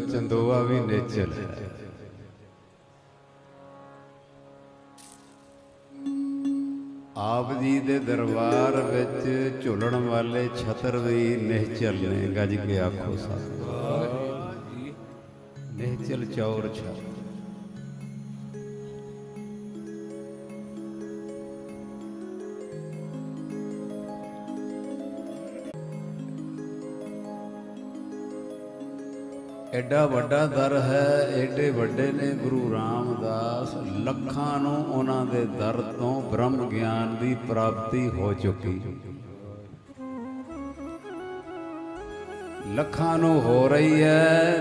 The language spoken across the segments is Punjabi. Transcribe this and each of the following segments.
ਚੰਦੋਆ ਵੀ ਨੇਚਲ ਹੈ ਆਪ ਜੀ ਦੇ ਦਰਬਾਰ ਵਿੱਚ ਝੁਲਣ ਵਾਲੇ ਛਤਰ ਵੀ ਨਿਹਚਲ ਨੇ ਗੱਜ ਕੇ ਆਖੋ ਸਾਹਿਬ ਨਿਹਚਲ ਚੌਰ ਛਾ ਐਡਾ ਵੱਡਾ ਦਰ ਹੈ, ਐਡੇ ਵੱਡੇ ਨੇ ਗੁਰੂ ਰਾਮਦਾਸ। ਲੱਖਾਂ ਨੂੰ ਉਹਨਾਂ ਦੇ ਦਰ ਤੋਂ ਬ੍ਰਹਮ ਗਿਆਨ ਦੀ ਪ੍ਰਾਪਤੀ ਹੋ ਚੁੱਕੀ। ਲੱਖਾਂ ਨੂੰ ਹੋ ਰਹੀ ਹੈ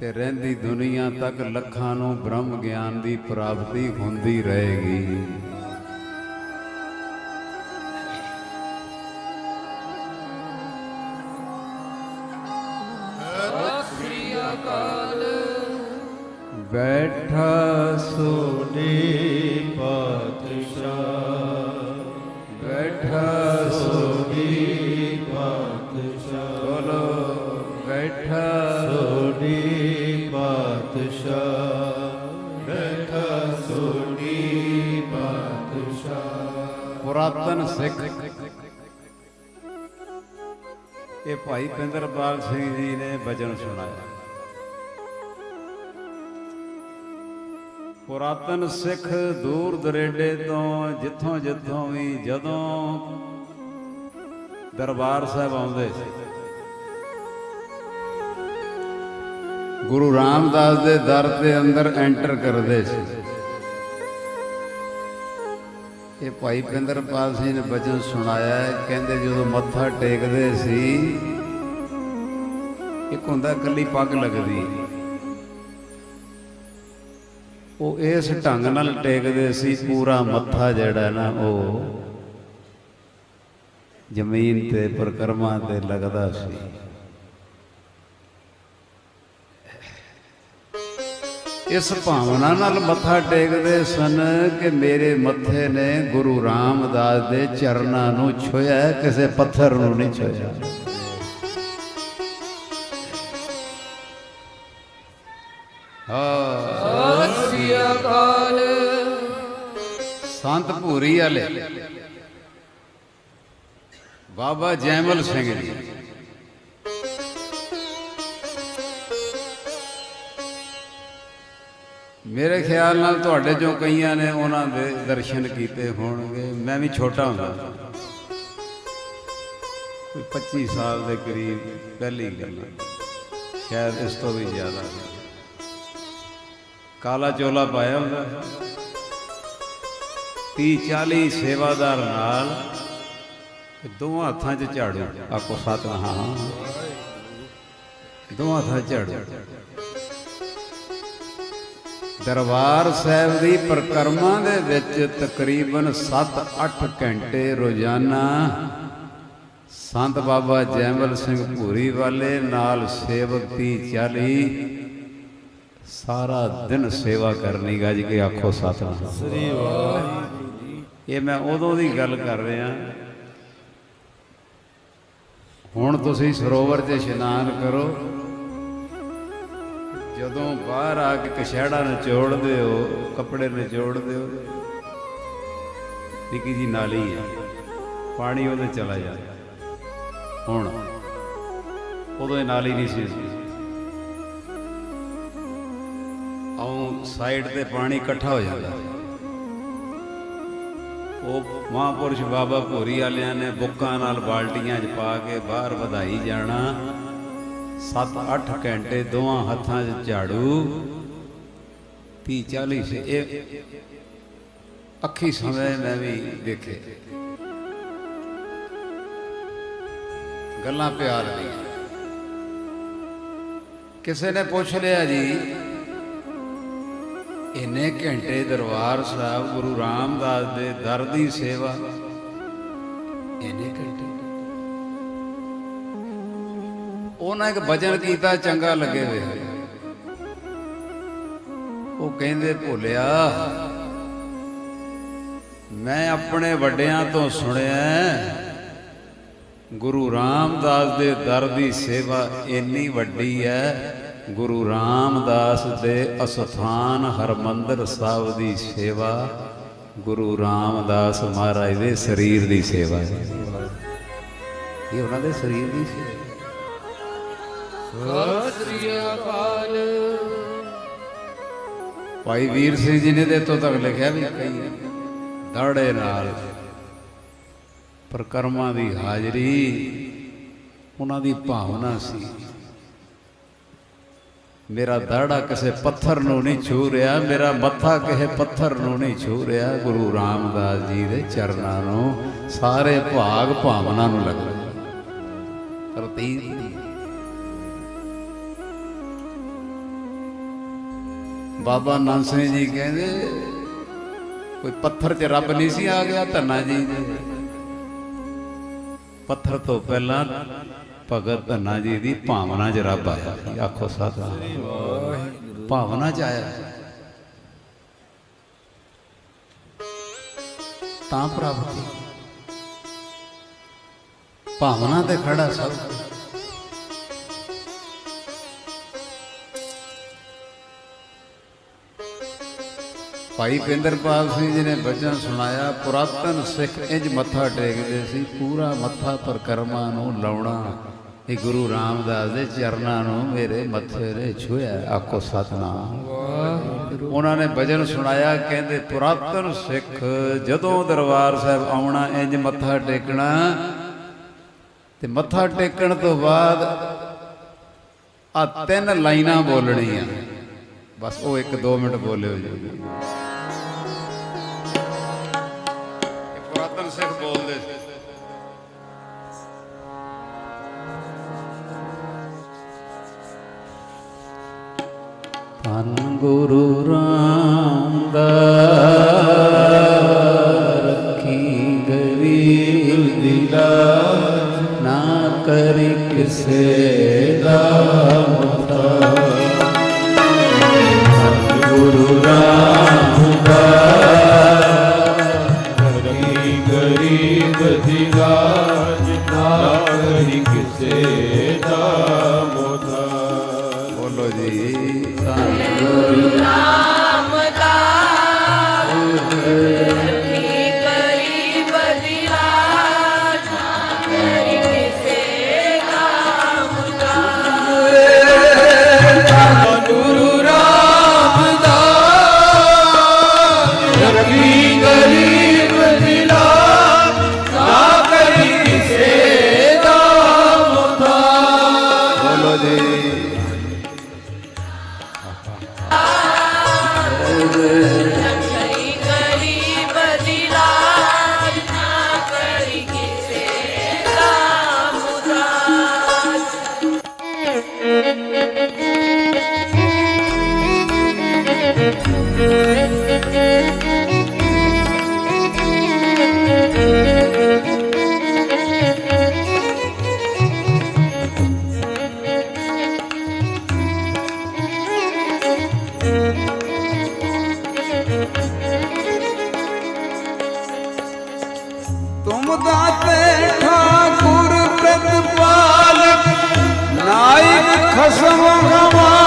ਤੇ ਰਹਿੰਦੀ ਦੁਨੀਆ ਤੱਕ ਲੱਖਾਂ ਨੂੰ ਬ੍ਰਹਮ ਗਿਆਨ ਦੀ ਪ੍ਰਾਪਤੀ ਹੁੰਦੀ ਰਹੇਗੀ। ਸੋਨੀ ਪਾਤਸ਼ਾਹ ਬੈਠਾ ਸੋਨੀ ਪਾਤਸ਼ਾਹ ਪੁਰਾਤਨ ਸਿੱਖ। ਇਹ ਭਾਈ ਪਿੰਦਰਪਾਲ ਸਿੰਘ ਜੀ ਨੇ ਬਚਨ ਸੁਣਾਇਆ। ਪੁਰਾਤਨ ਸਿੱਖ ਦੂਰ ਦਰੇਡੇ ਤੋਂ ਜਿੱਥੋਂ ਜਿੱਥੋਂ ਵੀ ਜਦੋਂ ਦਰਬਾਰ ਸਾਹਿਬ ਆਉਂਦੇ ਸੀ ਗੁਰੂ ਰਾਮਦਾਸ ਦੇ ਦਰ ਦੇ ਅੰਦਰ ਐਂਟਰ ਕਰਦੇ ਸੀ। ਇਹ ਭਾਈ ਪਿੰਦਰਪਾਲ ਸਿੰਘ ਨੇ ਬਚਨ ਸੁਣਾਇਆ ਕਹਿੰਦੇ ਜਦੋਂ ਮੱਥਾ ਟੇਕਦੇ ਸੀ, ਇੱਕ ਹੁੰਦਾ ਕੱਲੀ ਪੱਗ ਲੱਗਦੀ। ਉਹ ਇਸ ਢੰਗ ਨਾਲ ਟੇਕਦੇ ਸੀ, ਪੂਰਾ ਮੱਥਾ ਜਿਹੜਾ ਨਾ ਉਹ ਜ਼ਮੀਨ ਤੇ ਪ੍ਰਕਰਮਾਂ ਤੇ ਲੱਗਦਾ ਸੀ। ਇਸ ਭਾਵਨਾ ਨਾਲ ਮੱਥਾ ਟੇਕਦੇ ਸਨ ਕਿ ਮੇਰੇ ਮੱਥੇ ਨੇ ਗੁਰੂ ਰਾਮਦਾਸ ਦੇ ਚਰਨਾਂ ਨੂੰ ਛੋਇਆ ਕਿਸੇ ਪੱਥਰ ਨੂੰ ਨਹੀਂ ਛੋਇਆ ਹਾਂ ਸ੍ਰੀ ਅਕਾਲ। ਸੰਤ ਭੂਰੀ ਵਾਲੇ ਬਾਬਾ ਜੈਮਲ ਸਿੰਘ ਜੀ। ਮੇਰੇ ਖਿਆਲ ਨਾਲ ਤੁਹਾਡੇ ਚੋਂ ਕਈਆਂ ਨੇ ਉਹਨਾਂ ਦੇ ਦਰਸ਼ਨ ਕੀਤੇ ਹੋਣਗੇ। ਮੈਂ ਵੀ ਛੋਟਾ ਹੁੰਦਾ। ਕੋਈ 25 ਸਾਲ ਦੇ ਕਰੀਬ ਪਹਿਲੀ ਗੱਲ ਸ਼ਾਇਦ ਇਸ ਤੋਂ ਵੀ ਜ਼ਿਆਦਾ। ਕਾਲਾ ਚੋਲਾ ਪਾਇਆ ਹੁੰਦਾ। 30 40 ਸੇਵਾਦਾਰ ਨਾਲ ਦੋਵਾਂ ਹੱਥਾਂ 'ਚ ਝਾੜੂ। ਆਕੋ ਸਤਨਾਮ। ਹਾਂ ਦੋਵਾਂ ਹੱਥਾਂ 'ਚ ਝਾੜੂ। ਦਰਬਾਰ ਸਾਹਿਬ ਦੀ ਪ੍ਰਕਰਮਾਂ ਦੇ ਵਿੱਚ ਤਕਰੀਬਨ 7-8 ਘੰਟੇ ਰੋਜ਼ਾਨਾ ਸੰਤ ਬਾਬਾ ਜੈਮਲ ਸਿੰਘ ਭੂਰੀ ਵਾਲੇ ਨਾਲ ਸੇਵਕ 30 40 ਸਾਰਾ ਦਿਨ ਸੇਵਾ ਕਰਨੀ ਗੱਜ ਕੇ ਆਖੋ ਸਤਨਾਮ। ਸ੍ਰੀ ਵਾਹਿਗੁਰੂ ਜੀ। ਇਹ ਮੈਂ ਉਦੋਂ ਦੀ ਗੱਲ ਕਰ ਰਿਹਾ। ਹੁਣ ਤੁਸੀਂ ਸਰੋਵਰ 'ਚ ਇਸ਼ਨਾਨ ਕਰੋ। ਜਦੋਂ ਬਾਹਰ ਆ ਕੇ ਕਛਹਿੜਾ ਨਿਚੋੜਦੇ ਹੋ, ਕੱਪੜੇ ਨਿਚੋੜਦੇ ਹੋ, ਨਿੱਕੀ ਜੀ ਨਾਲੀ ਹੈ, ਪਾਣੀ ਉਹਦੇ ਚਲਾ ਜਾਂਦਾ। ਹੁਣ ਉਦੋਂ ਇਹ ਨਾਲੀ ਨਹੀਂ ਸੀ। ਆਉਂ ਸਾਈਡ ਤੇ ਪਾਣੀ ਇਕੱਠਾ ਹੋ ਜਾਂਦਾ। ਉਹ ਮਹਾਂਪੁਰਸ਼ ਬਾਬਾ ਭੋਰੀ ਵਾਲਿਆਂ ਨੇ ਬੁੱਕਾਂ ਨਾਲ ਬਾਲਟੀਆਂ 'ਚ ਪਾ ਕੇ ਬਾਹਰ ਵਧਾਈ ਜਾਣਾ। 7-8 ਘੰਟੇ ਦੋਵਾਂ ਹੱਥਾਂ 'ਚ ਝਾੜੂ। 30 40 ਸੇ ਇਹ ਅੱਖੀ ਸਮੇਂ ਮੈਂ ਵੀ ਦੇਖੇ ਗੱਲਾਂ ਪਿਆਰ ਦੀਆਂ। ਕਿਸੇ ਨੇ ਪੁੱਛ ਲਿਆ ਜੀ, ਇੰਨੇ ਘੰਟੇ ਦਰਬਾਰ ਸਾਹਿਬ ਗੁਰੂ ਰਾਮਦਾਸ ਦੇ ਦਰ ਦੀ ਸੇਵਾ, ਇੰਨੇ ਘੰਟੇ? ਉਹਨਾਂ ਇੱਕ ਭਜਨ ਕੀਤਾ, ਚੰਗਾ ਲੱਗੇ ਵੇ। ਉਹ ਕਹਿੰਦੇ, ਭੁੱਲਿਆ, ਮੈਂ ਆਪਣੇ ਵੱਡਿਆਂ ਤੋਂ ਸੁਣਿਆ ਗੁਰੂ ਰਾਮਦਾਸ ਦੇ ਦਰ ਦੀ ਸੇਵਾ ਇੰਨੀ ਵੱਡੀ ਹੈ, ਗੁਰੂ ਰਾਮਦਾਸ ਦੇ ਅਸਥਾਨ ਹਰਮੰਦਰ ਸਾਹਿਬ ਦੀ ਸੇਵਾ, ਗੁਰੂ ਰਾਮਦਾਸ ਮਹਾਰਾਜ ਦੇ ਸਰੀਰ ਦੀ ਸੇਵਾ ਹੈ। ਇਹ ਉਹਨਾਂ ਦੇ ਸਰੀਰ ਦੀ ਸੇਵਾ ਭਾਈ ਵੀਰ ਸਿੰਘ ਜੀ ਨੇ ਤੇ ਇੱਥੋਂ ਤੱਕ ਲਿਖਿਆ ਵੀ ਕਈ ਦਾੜੇ ਨਾਲ ਪ੍ਰਕਰਮਾਂ ਦੀ ਹਾਜ਼ਰੀ, ਉਹਨਾਂ ਦੀ ਭਾਵਨਾ ਸੀ। ਮੇਰਾ ਦਾੜਾ ਕਿਸੇ ਪੱਥਰ ਨੂੰ ਨਹੀਂ ਛੂ ਰਿਹਾ, ਮੇਰਾ ਮੱਥਾ ਕਿਸੇ ਪੱਥਰ ਨੂੰ ਨਹੀਂ ਛੂ ਰਿਹਾ। ਗੁਰੂ ਰਾਮਦਾਸ ਜੀ ਦੇ ਚਰਨਾਂ ਨੂੰ ਸਾਰੇ ਭਾਗ ਭਾਵਨਾ ਨੂੰ ਲੱਗਦਾ। ਤਰਤੀਬ ਬਾਬਾ ਨਾਨਕ ਸਿੰਘ ਜੀ ਕਹਿੰਦੇ, ਕੋਈ ਪੱਥਰ 'ਚ ਰੱਬ ਨਹੀਂ ਸੀ ਆ ਗਿਆ ਧੰਨਾ ਜੀ। ਦੇ ਪੱਥਰ ਤੋਂ ਪਹਿਲਾਂ ਭਗਤ ਧੰਨਾ ਜੀ ਦੀ ਭਾਵਨਾ 'ਚ ਰੱਬ ਆਇਆ ਸੀ। ਆਖੋ ਸਾਧਾ ਭਾਵਨਾ 'ਚ ਆਇਆ ਤਾਂ ਪ੍ਰਾਪਤੀ ਭਾਵਨਾ ਤੇ ਖੜਾ ਸਭ। ਭਾਈ ਪਿੰਦਰਪਾਲ ਸਿੰਘ ਜੀ ਨੇ ਬਚਨ ਸੁਣਾਇਆ ਪੁਰਾਤਨ ਸਿੱਖ ਇੰਜ ਮੱਥਾ ਟੇਕਦੇ ਸੀ ਪੂਰਾ ਮੱਥਾ ਪਰਕਰਮਾ ਨੂੰ ਲਾਉਣਾ। ਇਹ ਗੁਰੂ ਰਾਮਦਾਸ ਦੇ ਚਰਨਾਂ ਨੂੰ ਮੇਰੇ ਮੱਥੇ ਨੇ ਛੂਇਆ ਆਖੋ ਸਤਨਾਮ। ਉਹਨਾਂ ਨੇ ਭਜਨ ਸੁਣਾਇਆ ਕਹਿੰਦੇ ਪੁਰਾਤਨ ਸਿੱਖ ਜਦੋਂ ਦਰਬਾਰ ਸਾਹਿਬ ਆਉਣਾ ਇੰਜ ਮੱਥਾ ਟੇਕਣਾ। ਤੇ ਮੱਥਾ ਟੇਕਣ ਤੋਂ ਬਾਅਦ ਆ ਤਿੰਨ ਲਾਈਨਾਂ ਬੋਲਣੀਆਂ। ਬਸ ਉਹ 1-2 ਮਿੰਟ ਬੋਲਿਓ ਜੀ। ਬੋਲੋ ਜੀ ਤੁਮ ਦਾਤੇ ਠਾਕੁਰ ਪ੍ਰਤਪਾਲਕ ਨਾਇਕ ਖਸਮ ਹਮਾਰੇ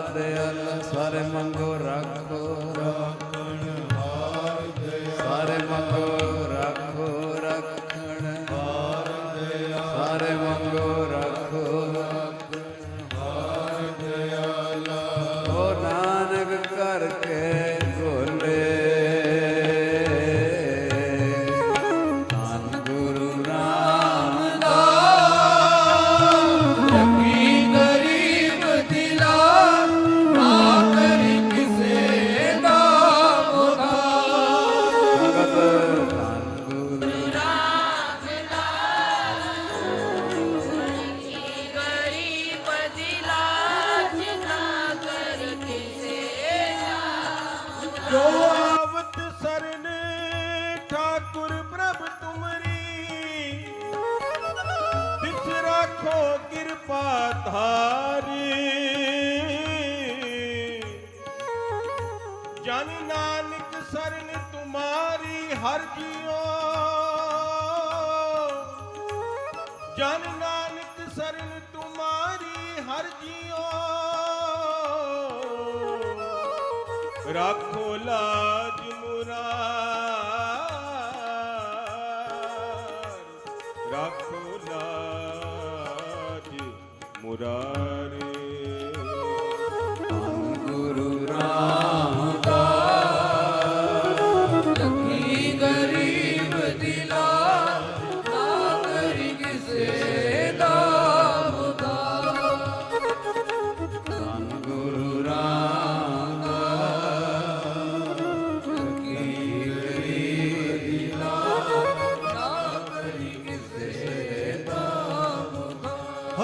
ਦੇ ਅੱਲ ਸਾਰੇ ਮੰਗੋ ਰੱਖੋ। ਰੱਖੋ ਲਾਜ ਮੁਰਾਰ। ਰੱਖੋ ਲਾਜ ਮੁਰਾਰ।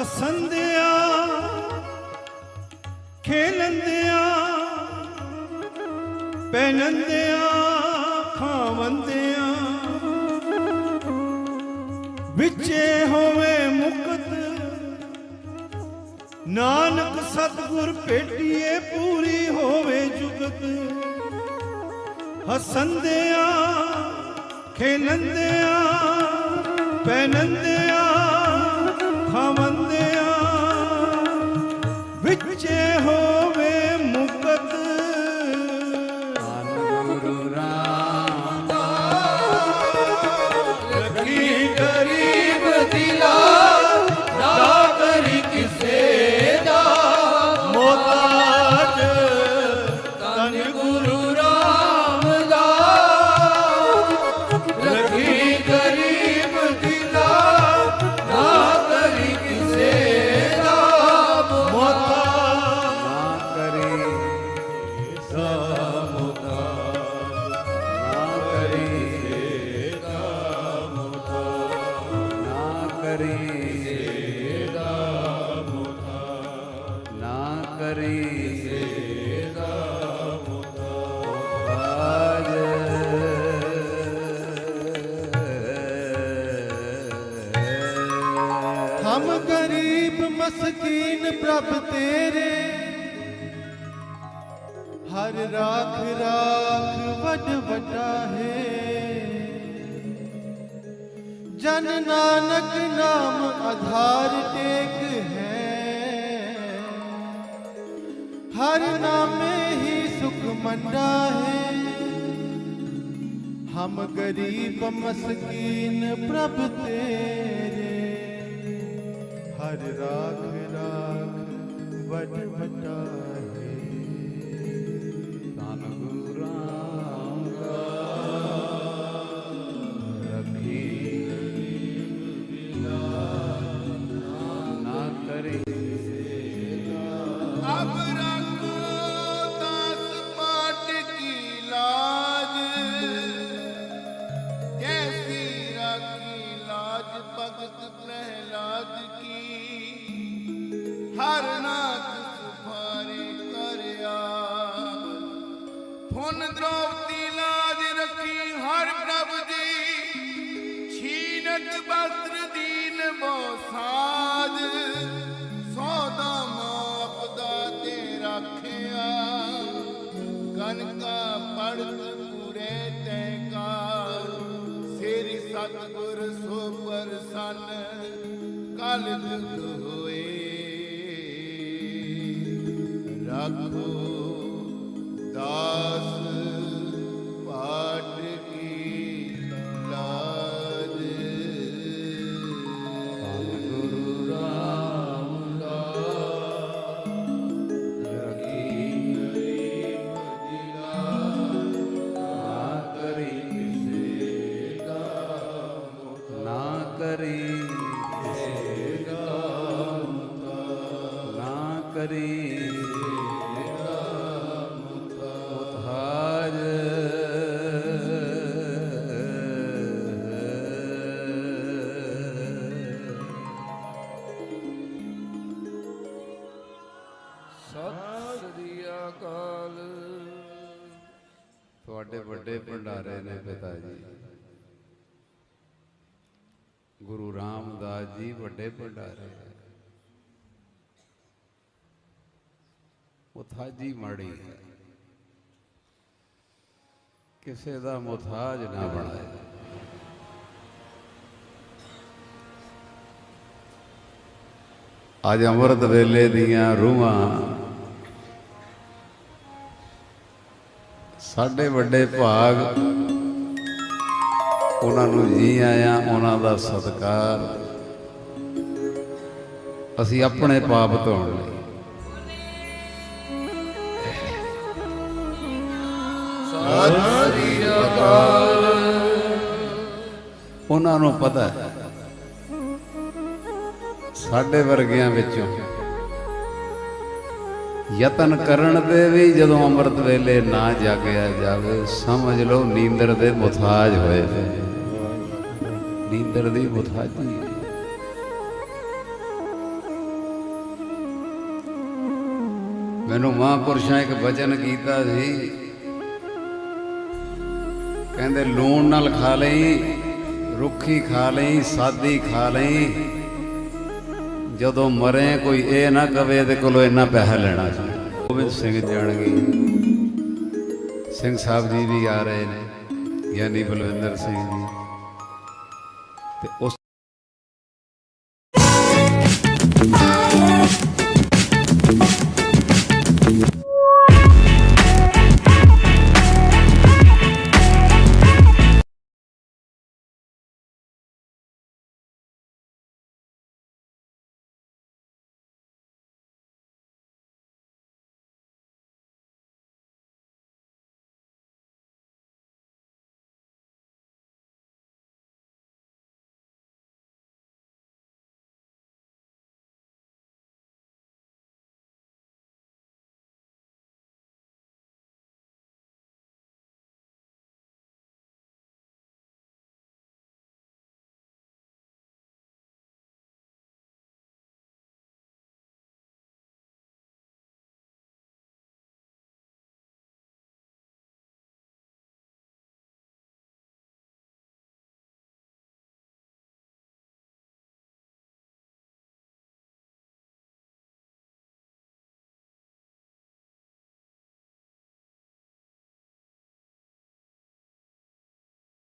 ਹਸੰਦਿਆ ਖੇਲੰਦਿਆ, ਪਹਿਨੰਦਿਆ, ਖਾਵੰਦਿਆ। ਵਿੱਚੇ ਹੋਵੇ ਮੁਕਤ, ਨਾਨਕ ਸਤਗੁਰ ਭੇਟੀਏ, ਪੂਰੀ ਹੋਵੇ ਜੁਗਤ। ਹਸੰਦਿਆ, ਖੇਲੰਦਿਆ, ਪਹਿਨੰਦਿਆ करना में ही सुख मंडा है। हम गरीब मस्कीन प्रभ तेरे। हर राख राख बट बटा ਕਲ ਦੁਖ ਹੋਏ। ਰੱਖੋ ਦਾਸ ਜੀ, ਵੱਡੇ ਭੰਡਾਰੇ ਮੁਥਾਜੀ ਮਾੜੀ ਹੈ। ਕਿਸੇ ਦਾ ਮੁਥਾਜ ਨਾ ਬਣਾਏ। ਅੱਜ ਅੰਮ੍ਰਿਤ ਵੇਲੇ ਦੀਆਂ ਰੂਹਾਂ ਸਾਡੇ ਵੱਡੇ ਭਾਗ, ਉਹਨਾਂ ਨੂੰ ਜੀ ਆਇਆ, ਉਹਨਾਂ ਦਾ ਸਤਿਕਾਰ। ਅਸੀਂ ਆਪਣੇ ਪਾਪ ਧੋਣ ਲਈ। ਸਤਿ ਅਕਾਲ ਉਹਨਾਂ ਨੂੰ ਪਤਾ ਹੈ, ਸਾਡੇ ਵਰਗਿਆਂ ਵਿੱਚੋਂ ਯਤਨ ਕਰਨ ਤੇ ਵੀ ਜਦੋਂ ਅੰਮ੍ਰਿਤ ਵੇਲੇ ਨਾ ਜਾਗਿਆ ਜਾਵੇ, ਸਮਝ ਲਓ ਨੀਂਦਰ ਦੇ ਮੁਤਾਜ ਹੋਏ ਨੀਂਦਰ ਦੀ ਮੁਤਾਜੀ ਮੈਨੂੰ ਮਹਾਂਪੁਰਸ਼ਾਂ ਇੱਕ ਵਚਨ ਕੀਤਾ ਸੀ। ਕਹਿੰਦੇ, ਲੂਣ ਨਾਲ ਖਾ ਲਈ, ਰੁੱਖੀ ਖਾ ਲਈ, ਸਾਦੀ ਖਾ ਲਈ। ਜਦੋਂ ਮਰੇ, ਕੋਈ ਇਹ ਨਾ ਕਵੇ ਇਹਦੇ ਕੋਲੋਂ ਇੰਨਾ ਪੈਸਾ ਲੈਣਾ ਸੀ। ਗੋਬਿੰਦ ਸਿੰਘ ਜਾਣਗੇ। ਸਿੰਘ ਸਾਹਿਬ ਜੀ ਵੀ ਆ ਰਹੇ ਨੇ, ਗਿਆਨੀ ਬਲਵਿੰਦਰ ਸਿੰਘ ਜੀ। ਤੇ ਉਸ